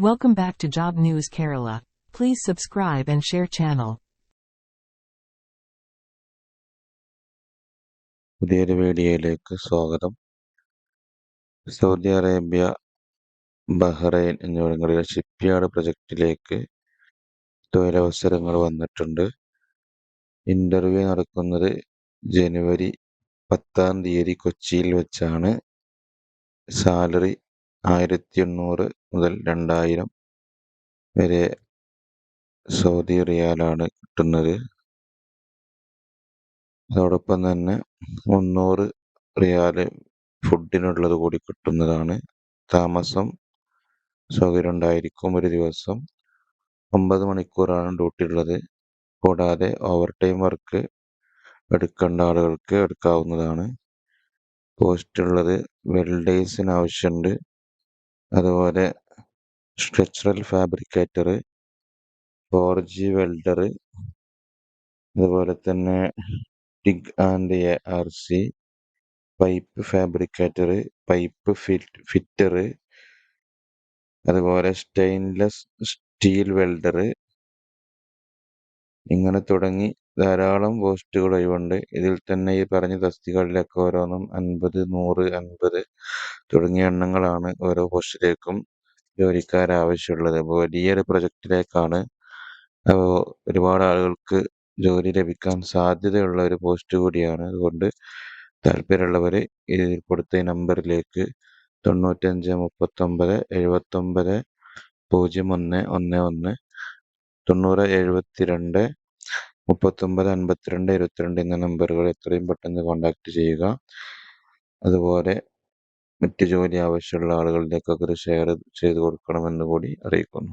Welcome back to Job News Kerala. Please subscribe and share channel. പുതിയൊരു വീഡിയോയിലേക്ക് സ്വാഗതം Saudi Arabia Bahrain എന്നിവിടങ്ങളിലെ shipyard പ്രൊജക്റ്റിലേക്ക് തൊഴിലവസരങ്ങൾ വന്നിട്ടുണ്ട് ഇന്റർവ്യൂ നടക്കുന്നത് ജനുവരി പത്താം തീയതി കൊച്ചിയിൽ വെച്ചാണ് സാലറി ആയിരത്തി എണ്ണൂറ് മുതൽ രണ്ടായിരം വരെ സൗദി റിയാലാണ് കിട്ടുന്നത്. അതോടൊപ്പം തന്നെ മുന്നൂറ് റിയാൽ ഫുഡിനുള്ളത് കൂടി കിട്ടുന്നതാണ്. താമസം സൗകര്യം ഉണ്ടായിരിക്കും ഒരു ദിവസം. ഒമ്പത് മണിക്കൂറാണ് ഡ്യൂട്ടി ഉള്ളത് കൂടാതെ ഓവർ ടൈം വർക്ക് എടുക്കേണ്ട ആളുകൾക്ക് എടുക്കാവുന്നതാണ്. പോസ്റ്റ് ഉള്ളത് വെൽഡേഴ്സിന് ആവശ്യമുണ്ട്. അതുപോലെ structural fabricator four G welder അതുപോലെ തന്നെ TIG and A R C pipe fabricator pipe fitter അതുപോലെ സ്റ്റെയിൻലെസ് സ്റ്റീൽ വെൽഡർ ഇങ്ങനെ തുടങ്ങി ധാരാളം പോസ്റ്റുകൾ ഒഴിവുണ്ട്. ഇതിൽ തന്നെ ഈ പറഞ്ഞ തസ്തികളിലൊക്കെ ഓരോന്നും അൻപത് നൂറ് അൻപത് തുടങ്ങിയ എണ്ണങ്ങളാണ് ഓരോ പോസ്റ്റിലേക്കും ജോലിക്കാർ ആവശ്യമുള്ളത്. അപ്പോൾ വലിയൊരു പ്രൊജക്റ്റിലേക്കാണ് അപ്പോൾ ഒരുപാട് ആളുകൾക്ക് ജോലി ലഭിക്കാൻ സാധ്യതയുള്ള ഒരു പോസ്റ്റ് കൂടിയാണ്. അതുകൊണ്ട് താല്പര്യമുള്ളവർ ഇതിൽ കൊടുത്ത ഈ നമ്പറിലേക്ക് തൊണ്ണൂറ്റഞ്ച് മുപ്പത്തൊമ്പത് എഴുപത്തൊമ്പത് പൂജ്യം ഒന്ന് ഒന്ന് ഒന്ന് തൊണ്ണൂറ് എഴുപത്തിരണ്ട് മുപ്പത്തൊമ്പത് അൻപത്തിരണ്ട് ഇരുപത്തിരണ്ട് എന്ന നമ്പറുകൾ എത്രയും പെട്ടെന്ന് കോൺടാക്റ്റ് ചെയ്യുക. അതുപോലെ മറ്റ് ജോലി ആവശ്യമുള്ള ആളുകളിലേക്കൊക്കെ ഇത് ഷെയർ ചെയ്തു കൊടുക്കണമെന്ന് കൂടി അറിയിക്കുന്നു.